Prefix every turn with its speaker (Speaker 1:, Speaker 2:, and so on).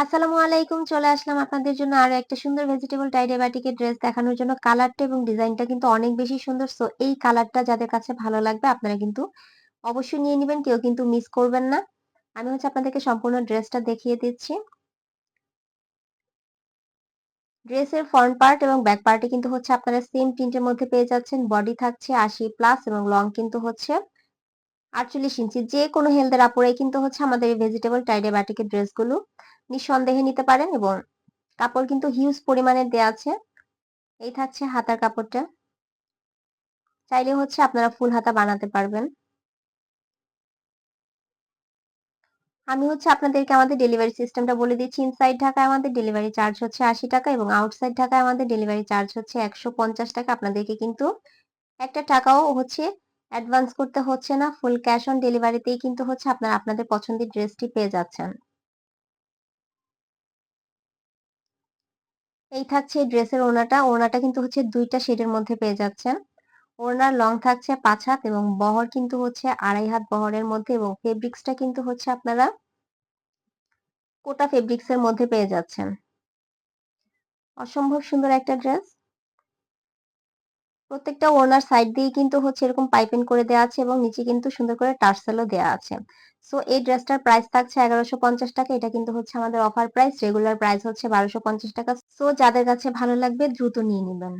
Speaker 1: আসসালামু আলাইকুম। চলে আসলাম আপনাদের জন্য আরও একটা সুন্দর ভেজিটেবল টাইডে বাটিকের ড্রেস দেখানোর জন্য। কালারটা এবং ডিজাইনটা কিন্তু অনেক বেশি সুন্দর। সো এই কালারটা যাদের কাছে ভালো লাগবে, আপনারা কিন্তু অবশ্যই নিয়ে নেবেন। কেউ কিন্তু মিস করবেন না। আমি হচ্ছে আপনাদেরকে সম্পূর্ণ ড্রেসটা দেখিয়ে দিচ্ছি। ড্রেসের ফ্রন্ট পার্ট এবং ব্যাক পার্টে কিন্তু হচ্ছে আপনারা সেম প্রিন্টের মধ্যে পেয়ে যাচ্ছেন। বডি থাকছে আশি প্লাস এবং লং কিন্তু হচ্ছে আটচল্লিশ ইঞ্চি যে কোনো হেলথের আপুরাই কিন্তু হচ্ছে আমাদের এই ভেজিটেবল টাইডে বাটিকের ড্রেসগুলো নিঃসন্দেহে নিতে পারেন এবং কাপড় কিন্তু হিউজ পরিমাণের দেয়া আছে। এই থাকছে হাতার কাপড়টা। চাইলে হচ্ছে আপনারা ফুল হাতা বানাতে পারবেন। আমি হচ্ছে আপনাদেরকে আমাদের ডেলিভারি সিস্টেমটা বলে দিচ্ছি। ইনসাইড ঢাকায় আমাদের ডেলিভারি চার্জ হচ্ছে আশি টাকা এবং আউটসাইড ঢাকায় আমাদের ডেলিভারি চার্জ হচ্ছে একশো পঞ্চাশ টাকা। আপনাদেরকে কিন্তু একটা টাকাও হচ্ছে অ্যাডভান্স করতে হচ্ছে না। ফুল ক্যাশ অন ডেলিভারিতেই কিন্তু হচ্ছে আপনারা আপনাদের পছন্দের ড্রেসটি পেয়ে যাচ্ছেন। এই থাকছে ড্রেসের ওড়নাটা। ওড়নাটা কিন্তু হচ্ছে দুইটা শেডের মধ্যে পেয়ে যাচ্ছেন। ওড়নার লং থাকছে পাঁচ হাত এবং বহর কিন্তু হচ্ছে আড়াই হাত বহরের মধ্যে এবং ফেব্রিক্সটা কিন্তু হচ্ছে আপনারা কোটা ফেব্রিক্সের মধ্যে পেয়ে যাচ্ছেন। অসম্ভব সুন্দর একটা ড্রেস প্রত্যেকটা ওনার সাইড দিয়ে কিন্তু হচ্ছে এরকম পাইপিং করে দেওয়া আছে এবং নিচে কিন্তু সুন্দর করে টার্সেলও দেওয়া আছে। সো এই ড্রেসটার প্রাইস থাকছে এগারোশো পঞ্চাশ টাকা। এটা কিন্তু হচ্ছে আমাদের অফার প্রাইস রেগুলার প্রাইস হচ্ছে বারোশো পঞ্চাশ টাকা। সো যাদের কাছে ভালো লাগবে দ্রুত নিয়ে নেবেন।